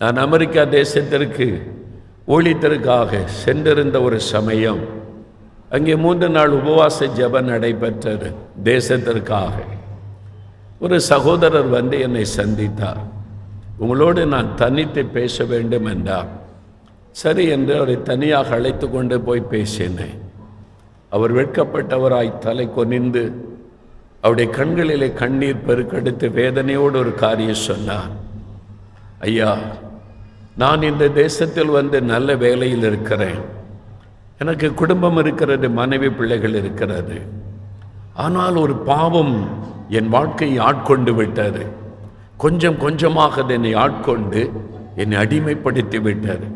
நான் அமெரிக்கா தேசத்திற்கு ஊழியத்திற்காக சென்றிருந்த ஒரு சமயம் அங்கே மூன்று நாள் உபவாச ஜெபம் நடைபெற்றது தேசத்திற்காக. ஒரு சகோதரர் வந்து என்னை சந்தித்தார். உங்களோடு நான் தனித்து பேச வேண்டும் என்றார். சரி என்று அவரை தனியாக அழைத்து கொண்டு போய் பேசினேன். அவர் வெட்கப்பட்டவராய் தலை கொனிந்து அவருடைய கண்களிலே கண்ணீர் பெருக்கெடுத்து வேதனையோடு ஒரு காரியம் சொன்னார். ஐயா நான் இந்த தேசத்தில் வந்து நல்ல வேலையில் இருக்கிறேன். எனக்கு குடும்பம் இருக்கிறது மனைவி பிள்ளைகள் இருக்கிறது. ஆனால் ஒரு பாவம் என் வாழ்க்கையை ஆட்கொண்டு விட்டது. கொஞ்சம் கொஞ்சமாக அது என்னை ஆட்கொண்டு என்னை அடிமைப்படுத்தி விட்டது.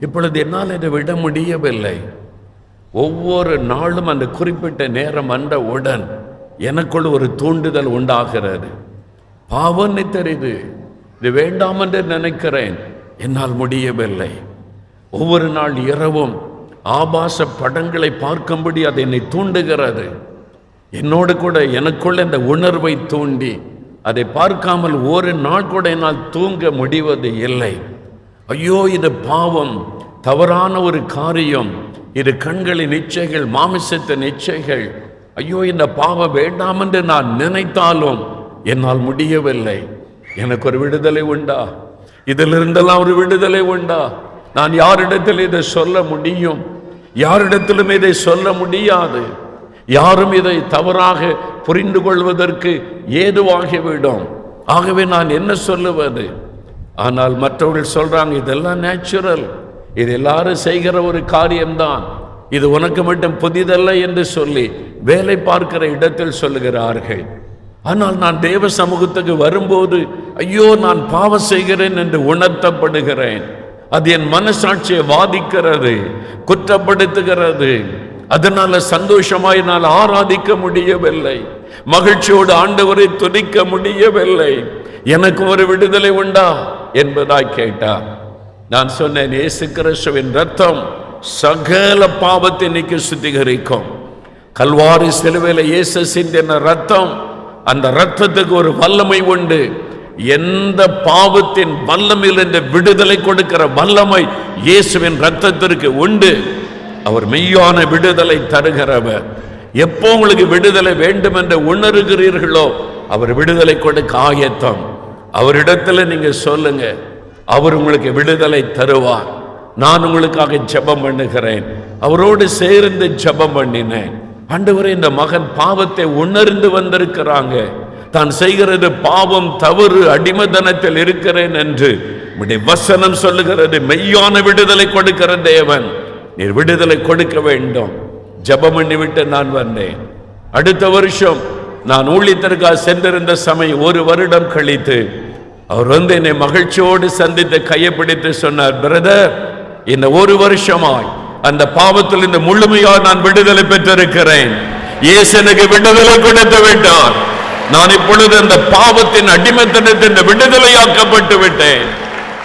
இப்பொழுது என்னால் இதை விட முடியவில்லை. ஒவ்வொரு நாளும் அந்த குறிப்பிட்ட நேரம் வந்தவுடன் எனக்குள் ஒரு தூண்டுதல் உண்டாகிறது. பாவம்னு தெரியுது. இது வேண்டாம் என்று நினைக்கிறேன். என்னால் முடியவில்லை. ஒவ்வொரு நாள் இரவும் ஆபாச படங்களை பார்க்கும்படி அது என்னை தூண்டுகிறது. என்னோடு கூட எனக்குள்ள இந்த உணர்வை தூண்டி அதை பார்க்காமல் ஒரு நாள் கூட என்னால் தூங்க முடிவது இல்லை. ஐயோ இது பாவம். தவறான ஒரு காரியம். இது கண்களின் இச்சைகள் மாமிசத்தின் இச்சைகள். ஐயோ இந்த பாவம் வேண்டாம் என்று நான் நினைத்தாலும் என்னால் முடியவில்லை. எனக்கு ஒரு விடுதலை உண்டா? இதிலிருந்தெல்லாம் ஒரு விடுதலை உண்டா? நான் யாரிடத்தில் இதை சொல்ல முடியும்? யாரிடத்திலும் இதை சொல்ல முடியாது. யாரும் இதை தவறாக புரிந்து கொள்வதற்கு ஏதுவாகிவிடும். ஆகவே நான் என்ன சொல்லுவது? ஆனால் மற்றவர்கள் சொல்கிறாங்க இதெல்லாம் நேச்சுரல் இது எல்லாரும் செய்கிற ஒரு காரியம்தான். இது உனக்கு மட்டும் புதிதல்ல என்று சொல்லி வேலை பார்க்கிற இடத்தில் சொல்லுகிறார்கள். ஆனால் நான் தேவ சமூகத்துக்கு வரும்போது ஐயோ நான் பாவம் செய்கிறேன் என்று உணர்த்தப்படுகிறேன். அது என் மனசாட்சியை வாதிக்கிறது குற்றப்படுத்துகிறது. அதனால சந்தோஷமாய் நான் ஆராதிக்க முடியவில்லை. மகிழ்ச்சியோடு ஆண்டவரை துதிக்க முடியவில்லை. எனக்கு ஒரு விடுதலை உண்டா? என்பதாய் கேட்டார். நான் சொன்னேன் இயேசு கிறிஸ்துவின் ரத்தம் சகல பாவத்தை நீக்கி சுத்திகரிக்கும். கல்வாரி சிலுவையில் இயேசு சிந்தின ரத்தம் அந்த ரத்தத்துக்கு ஒரு வல்லமை உண்டு. எந்த பாவத்தின் வல்லமையிலிருந்து விடுதலை கொடுக்கிற வல்லமை இயேசுவின் ரத்தத்திற்கு உண்டு. அவர் மெய்யான விடுதலை தருகிறவர். எப்போ உங்களுக்கு விடுதலை வேண்டும் என்று உணர்கிறீர்களோ அவர் விடுதலை கொடுக்க ஆயத்தம். அவரிடத்துல நீங்க சொல்லுங்க அவர் உங்களுக்கு விடுதலை தருவார். நான் உங்களுக்காக ஜெபம் பண்ணுகிறேன். அவரோடு சேர்ந்து ஜெபம் பண்ணினேன். ஆண்டவரே இந்த மகன் பாவத்தை உணர்ந்து வந்திருக்கிறாங்க. தான் செய்கிறது பாவம் தவறு அடிமதனத்தில் இருக்கிறேன் என்று. உம்முடைய வசனம் சொல்லுகிறது மெய்யான விடுதலை கொடுக்கிற தேவன். நீர் விடுதலை கொடுக்க வேண்டும். ஜெபம் பண்ணிவிட்டு நான் வந்தேன். அடுத்த வருஷம் நான் ஊழியத்திற்காக சென்றிருந்த சமயம் ஒரு வருடம் கழித்து அவர் வந்து என்னை மகிழ்ச்சியோடு சந்தித்து கையை பிடித்து சொன்னார் பிரதர் இந்த ஒரு வருஷமாய் அந்த பாவத்தில் இந்த முழுமையாக நான் விடுதலை பெற்றிருக்கிறேன். இயேசு எனக்கு விடுதலை கொடுத்து விட்டார். நான் இப்பொழுது அந்த பாவத்தின் அடிமைத்தனத்தின் விடுதலையாக்கப்பட்டு விட்டேன்.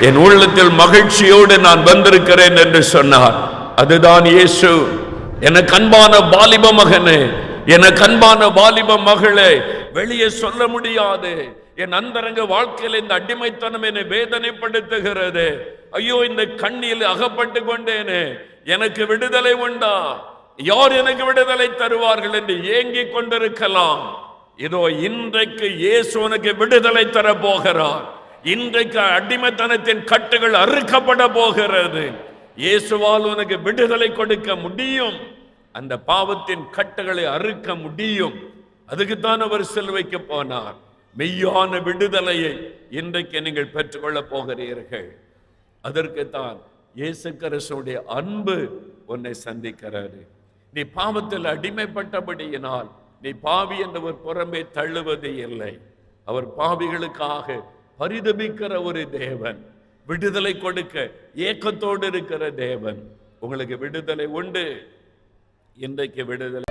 என் உள்ளத்தில் மகிழ்ச்சியோடு நான் வந்திருக்கிறேன் என்று சொன்னார். அதுதான் இயேசு. எனக்கு அன்பான வாலிப மகனே எனக்கு அன்பான வாலிப மகளே வெளியே சொல்ல முடியாது. என் அந்தரங்க வாழ்க்கையில் இந்த அடிமைத்தனம் என்னை வேதனைப்படுத்துகிறது. ஐயோ இந்த கண்ணில் அகப்பட்டு கொண்டேனே. எனக்கு விடுதலை உண்டா? யார் எனக்கு விடுதலை தருவார்கள் என்று ஏங்கிக் கொண்டிருக்கலாம். இதோ இன்றைக்கு இயேசு உனக்கு விடுதலை தர போகிறார். இன்றைக்கு அடிமைத்தனத்தின் கட்டுகள் அறுக்கப்பட போகிறது. இயேசுவால் உனக்கு விடுதலை கொடுக்க முடியும். அந்த பாவத்தின் கட்டுகளை அறுக்க முடியும். அதுக்குத்தான் அவர் சிலுவைக்கு போனார். மெய்யான விடுதலையை இன்றைக்கு நீங்கள் பெற்றுக்கொள்ளப் போகிறீர்கள். அதற்குத்தான் இயேசு கிறிஸ்துடைய அன்பு உன்னை சந்திக்கிறாரு நீ பாவத்தில் அடிமைப்பட்டபடியினால் நீ பாவி என்றவர் புறம்பே தள்ளுவது இல்லை. அவர் பாவிகளுக்காக பரிதபிக்கிற ஒரு தேவன். விடுதலை கொடுக்க ஏக்கத்தோடு இருக்கிற தேவன். உங்களுக்கு விடுதலை உண்டு. இன்றைக்கு விடுதலை